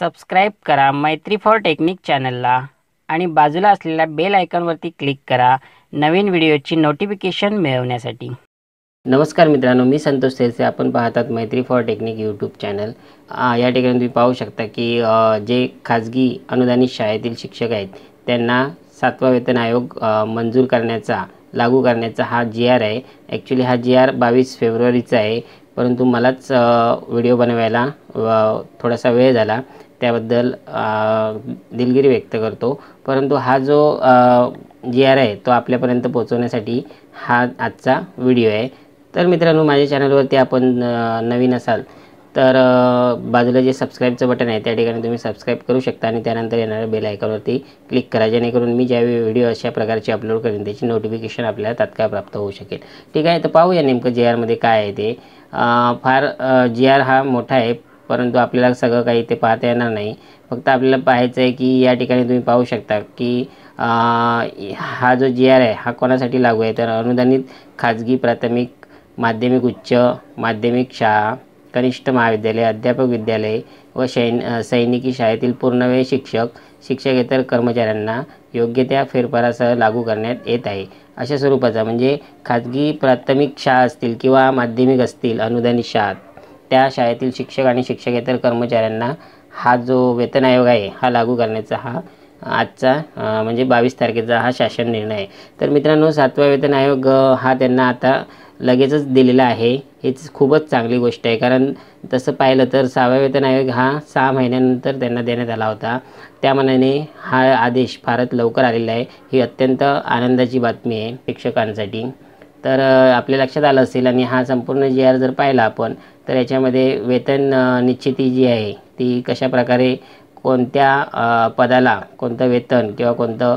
Subscribe करा मैत्री for technique चॅनलला आणि बाजूला असलेल्या बेल आयकॉनवरती क्लिक करा नवीन व्हिडिओची नोटिफिकेशन मिळवण्यासाठी. नमस्कार मित्रांनो मी संतोष सेलसे आपण पाहतात मैत्री फॉर टेक्निक यूट्यूब चॅनल. या ठिकाणी तुम्ही पाहू शकता की जे खाजगी अनुदानित शाळेतील शिक्षक आहेत त्यांना सातवा वेतन आयोग मंजूर करण्याचा लागू करण्याचा हा जी आर आहे. ॲक्च्युली हा जी आर बावीस फेब्रुवारीचा आहे. परंतु मलाच व्हिडिओ बनवायला थोडासा वेळ झाला. त्याबद्दल दिलगिरी व्यक्त करतो. परंतु हा जो जी आर आहे तो आपल्यापर्यंत पोहोचवण्यासाठी हा आजचा व्हिडिओ आहे. तर मित्रांनो माझ्या चॅनलवरती आपण नवीन असाल तर बाजूला जे सबस्क्राईबचं बटन आहे त्या ठिकाणी तुम्ही सबस्क्राईब करू शकता आणि त्यानंतर येणाऱ्या बेल आयकॉनवरती क्लिक करा जेणेकरून मी ज्यावेळी व्हिडिओ अशा प्रकारचे अपलोड करेन त्याची नोटिफिकेशन आपल्याला तात्काळ प्राप्त होऊ शकेल. ठीक आहे तर पाहूया नेमकं जे आरमध्ये काय आहे ते. फार जी आर हा मोठा आहे परंतु आपल्याला सगळं काही इथे पाहता येणार नाही. फक्त आपल्याला पाहायचं आहे की या ठिकाणी तुम्ही पाहू शकता की हा जो जी आर आहे हा कोणासाठी लागू आहे? तर अनुदानित खाजगी प्राथमिक माध्यमिक उच्च माध्यमिक शाळा कनिष्ठ महाविद्यालय अध्यापक विद्यालय व सैन सैनिकी शाळेतील पूर्णवेळ शिक्षक शिक्षकेतर कर्मचाऱ्यांना योग्य त्या फेरफारासह लागू करण्यात येत आहे. अशा स्वरूपाचा म्हणजे खाजगी प्राथमिक शाळा असतील किंवा माध्यमिक असतील अनुदानित शाळा त्या शाळेतील शिक्षक आणि शिक्षकेतर कर्मचाऱ्यांना हा जो वेतन आयोग आहे हा लागू करण्याचा हा आजचा म्हणजे बावीस तारखेचा हा शासन निर्णय आहे. तर मित्रांनो सातवा वेतन आयोग हा त्यांना आता लगेचच दिलेला आहे. हीच खूपच चांगली गोष्ट आहे. कारण तसं पाहिलं तर सहावा वेतन आयोग हा सहा महिन्यानंतर त्यांना देण्यात आला होता. त्या मनाने हा आदेश फारच लवकर आलेला आहे. ही अत्यंत आनंदाची बातमी आहे शिक्षकांसाठी तर आपल्या लक्षात आलं असेल आणि हा संपूर्ण जी आर जर पाहिला आपण तर याच्यामध्ये वेतन निश्चिती जी आहे ती कशाप्रकारे कोणत्या पदाला कोणतं वेतन किंवा कोणतं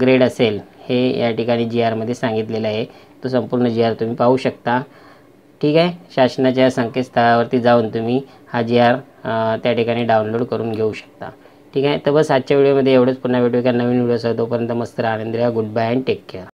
ग्रेड असेल हे या ठिकाणी जी आरमध्ये सांगितलेलं आहे. तो संपूर्ण जी आर तुम्ही पाहू शकता. ठीक आहे? शासनाच्या संकेतस्थळावरती जाऊन तुम्ही हा जी आर त्या ठिकाणी डाउनलोड करून घेऊ शकता. ठीक आहे? तर बस आजच्या व्हिडिओमध्ये एवढंच. पुन्हा भेटू एका नवीन व्हिडिओ असतो तोपर्यंत मस्त राहा राहा good bye and take care